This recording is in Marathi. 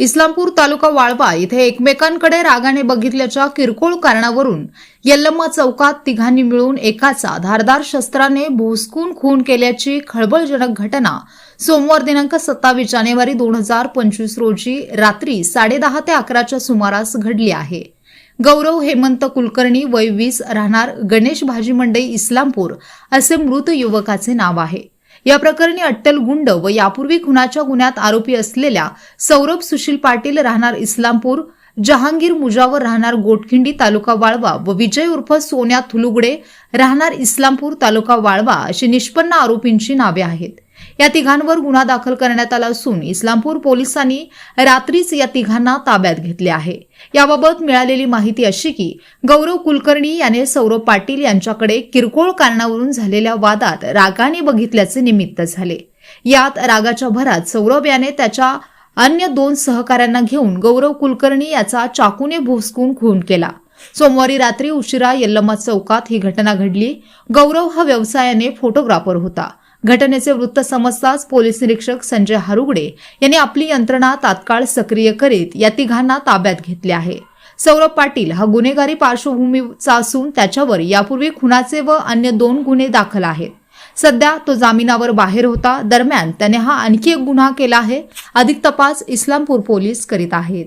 इस्लामपूर तालुका वाळवा इथे एकमेकांकडे रागाने बघितल्याच्या किरकोळ कारणावरून यल्लम्मा चौकात तिघांनी मिळून एकाचा धारदार शस्त्राने भोसकून खून केल्याची खळबळजनक घटना सोमवार दिनांक सत्तावीस जानेवारी दोन हजार पंचवीस रोजी रात्री साडेदहा ते अकराच्या सुमारास घडली आहे. गौरव हेमंत कुलकर्णी वय वीस राहणार गणेश भाजी मंडई इस्लामपूर असे मृत युवकाचे नाव आहे. या प्रकरणी अट्टल गुंड व यापूर्वी खुनाच्या गुन्ह्यात आरोपी असलेल्या सौरभ सुशील पाटील राहणार इस्लामपूर जहांगीर मुजावर राहणार गोटखिंडी तालुका वाळवा व विजय उर्फ सोन्या थुलुगडे राहणार इस्लामपूर तालुका वाळवा अशी निष्पन्न आरोपींची नावे आहेत. या तिघांवर गुन्हा दाखल करण्यात आला असून इस्लामपूर पोलिसांनी रात्रीच या तिघांना ताब्यात घेतले आहे. याबाबत मिळालेली माहिती अशी की गौरव कुलकर्णी याने सौरभ पाटील यांच्याकडे किरकोळ कारणावरून झालेल्या वादात रागाने बघितल्याचे निमित्त झाले. यात रागाच्या भरात सौरभ याने त्याच्या अन्य दोन सहकाऱ्यांना घेऊन गौरव कुलकर्णी याचा चाकूने भोसकून खून केला. सोमवारी रात्री उशिरा यल्लमा चौकात ही घटना घडली. गौरव हा व्यवसायाने फोटोग्राफर होता. घटनेचे वृत्त समजताच पोलीस निरीक्षक संजय हारुगडे यांनी आपली यंत्रणा तात्काळ सक्रिय करीत या तिघांना ताब्यात घेतले आहे. सौरभ पाटील हा गुन्हेगारी पार्श्वभूमीचा असून त्याच्यावर यापूर्वी खुनाचे व अन्य दोन गुन्हे दाखल आहेत. सध्या तो जामिनावर बाहेर होता. दरम्यान त्याने हा आणखी एक गुन्हा केला आहे. अधिक तपास इस्लामपूर पोलीस करीत आहेत.